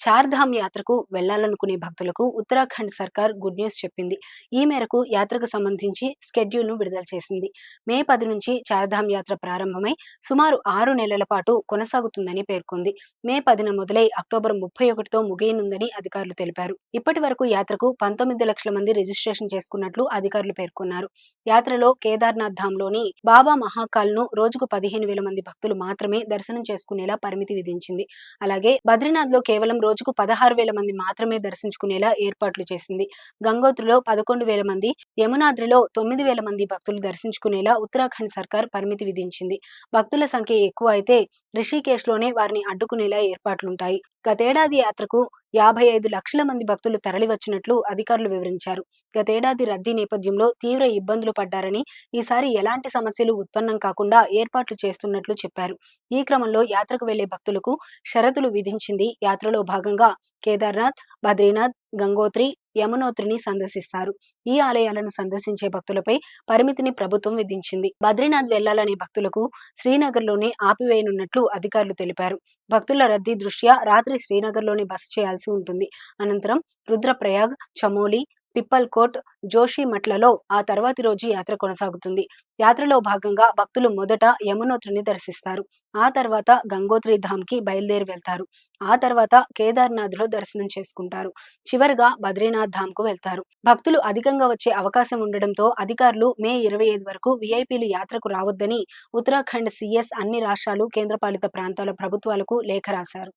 చార్ధామ్ యాత్రకు వెళ్ళాలనుకునే భక్తులకు ఉత్తరాఖండ్ సర్కార్ గుడ్ న్యూస్ చెప్పింది. ఈ మేరకు యాత్రకు సంబంధించి స్కెడ్యూల్ను విడుదల చేసింది. మే పది నుంచి చార్ధామ్ యాత్ర ప్రారంభమై సుమారు ఆరు నెలల పాటు కొనసాగుతుందని పేర్కొంది. మే పదిన మొదలై అక్టోబర్ ముప్పై ఒకటితో ముగియనుందని అధికారులు తెలిపారు. ఇప్పటి వరకు యాత్రకు పంతొమ్మిది లక్షల మంది రిజిస్ట్రేషన్ చేసుకున్నట్లు అధికారులు పేర్కొన్నారు. యాత్రలో కేదార్నాథ్ ధామ్లోని బాబా మహాకాల్ను రోజుకు పదిహేను వేల మంది భక్తులు మాత్రమే దర్శనం చేసుకునేలా పరిమితి విధించింది. అలాగే బద్రీనాథ్లో కేవలం రోజుకు పదహారు వేల మంది మాత్రమే దర్శించుకునేలా ఏర్పాట్లు చేసింది. గంగోత్రిలో పదకొండు వేల మంది యమునాద్రిలో తొమ్మిది వేల మంది భక్తులు దర్శించుకునేలా ఉత్తరాఖండ్ సర్కార్ పరిమితి విధించింది. భక్తుల సంఖ్య ఎక్కువ అయితే రిషికేశ్లోనే వారిని అడ్డుకునేలా ఏర్పాట్లుంటాయి. గతేడాది యాత్రకు యాభై ఐదు లక్షల మంది భక్తులు తరలివచ్చినట్లు అధికారులు వివరించారు. గతేడాది రద్దీ నేపథ్యంలో తీవ్ర ఇబ్బందులు పడ్డారని ఈసారి ఎలాంటి సమస్యలు ఉత్పన్నం కాకుండా ఏర్పాట్లు చేస్తున్నట్లు చెప్పారు. ఈ క్రమంలో యాత్రకు వెళ్ళే భక్తులకు షరతులు విధించింది యాత్రలో భాగంగా కేదార్నాథ్ బద్రీనాథ్ గంగోత్రి యమునోత్రిని సందర్శిస్తారు. ఈ ఆలయాలను సందర్శించే భక్తులపై పరిమితిని ప్రభుత్వం విధించింది. బద్రీనాథ్ వెళ్ళాలనే భక్తులకు శ్రీనగర్లోనే ఆపివేయనున్నట్లు అధికారులు తెలిపారు. భక్తుల రద్దీ దృష్ట్యా రాత్రి శ్రీనగర్లోనే బస చేయాల్సి ఉంటుంది. అనంతరం రుద్రప్రయాగ్ చమోలి పిప్పల్ కోట్ జోషిమట్లలో ఆ తర్వాతి రోజు యాత్ర కొనసాగుతుంది. యాత్రలో భాగంగా భక్తులు మొదట యమునోత్రిని దర్శిస్తారు. ఆ తర్వాత గంగోత్రి ధామ్కి బయలుదేరి వెళ్తారు. ఆ తర్వాత కేదార్నాథ్లో దర్శనం చేసుకుంటారు. చివరిగా బద్రీనాథ్ ధామ్కు వెళ్తారు. భక్తులు అధికంగా వచ్చే అవకాశం ఉండడంతో అధికారులు మే ఇరవై ఐదు వరకు విఐపీలు యాత్రకు రావద్దని ఉత్తరాఖండ్ సిఎస్ అన్ని రాష్ట్రాలు కేంద్రపాలిత ప్రాంతాల ప్రభుత్వాలకు లేఖ రాశారు.